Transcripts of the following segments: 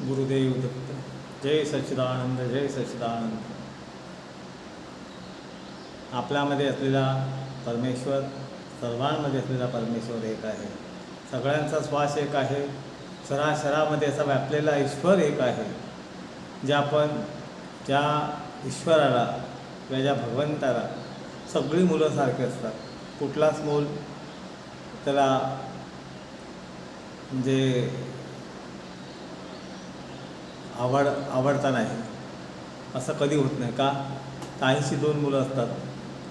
गुरुदेव दत्त। जय सच्चिदानंद जय सच्चिदानंद। आपल्यामध्ये असलेला परमेश्वर सर्वांमध्ये असलेला परमेश्वर एक आहे. सगळ्यांचा श्वास एक आहे. सराशरामध्ये असा व्यापलेला ईश्वर एक आहे जे आपण ज्या ईश्वराला किंवा ज्या भगवंताला सगळी मुलं सारखी असतात. कुठलाच मूल त्याला म्हणजे आवड आवडता नाही. असं कधी होत नाही. का? आईशी दोन मुलं असतात.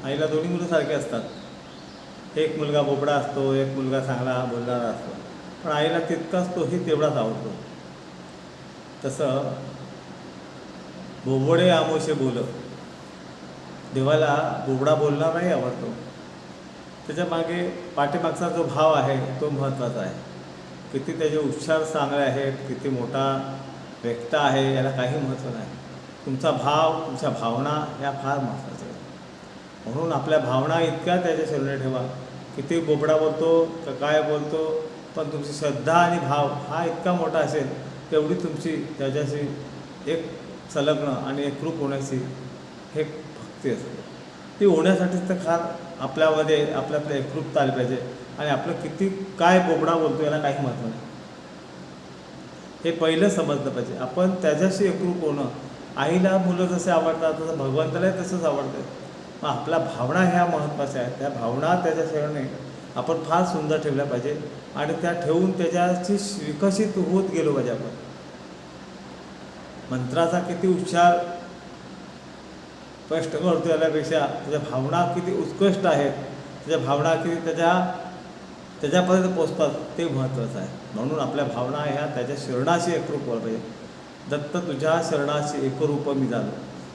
आईला दोन्ही मुलं सारखे असतात. एक मुलगा बोबडा असतो एक मुलगा चांगला बोलणारा असतो. पण आईला तितकाच तोही तेवढाच आवडतो. तसं बोबडे आमोशे बोल देवाला बोबडा बोलणाराही आवडतो. त्याच्यामागे पाठीमागचा जो भाव आहे तो महत्त्वाचा आहे. किती त्याचे उच्चार चांगले आहेत किती मोठा व्यक्त आहे याला काही महत्त्व नाही. तुमचा भाव तुमच्या भावना या फार महत्त्वाच्या आहेत. म्हणून आपल्या भावना इतक्या त्याच्या शरीरात ठेवा. किती बोबडा बोलतो का काय बोलतो पण तुमची श्रद्धा आणि भाव हा इतका मोठा असेल तेवढी तुमची त्याच्याशी एक संलग्न आणि एकरूप होण्याची हे भक्ती असते. ती होण्यासाठीच तर फार आपल्यामध्ये आपल्यातलं एकरूपता आली पाहिजे. आणि आपलं किती काय बोबडा बोलतो याला काही महत्त्व नाही. हे पहिलं समजलं पाहिजे. आपण त्याच्याशी एकरूप होणं आईला मुलं जसे आवडतात तसं भगवंतालाही तसंच आवडतं. मग आपल्या भावना ह्या महत्त्वाच्या आहेत. त्या भावना त्याच्या शेवणे आपण फार सुंदर ठेवल्या पाहिजे आणि त्या ठेवून त्याच्याशी विकसित होत गेलो पाहिजे आपण. मंत्राचा किती उच्चार स्पष्ट करतो याच्यापेक्षा त्याच्या भावना किती उत्कृष्ट आहेत त्याच्या भावना किती त्याच्या त्याच्यापर्यंत पोचतात ते महत्त्वाचं आहे. म्हणून आपल्या भावना ह्या त्याच्या शरणाशी एकरूप व्हायला पाहिजे. दत्त तुझ्या शरणाशी एकरूप मी झालो.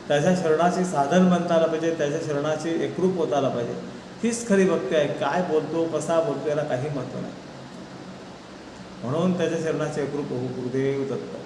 त्याच्या शरणाशी साधन बनता आलं पाहिजे त्याच्या शरणाशी एकरूप होता आला पाहिजे. हीच खरी भक्ती आहे. काय बोलतो कसा बोलतो याला काही महत्त्व नाही. म्हणून त्याच्या शरणाशी एकरूप होऊ गुरुदेव दत्त.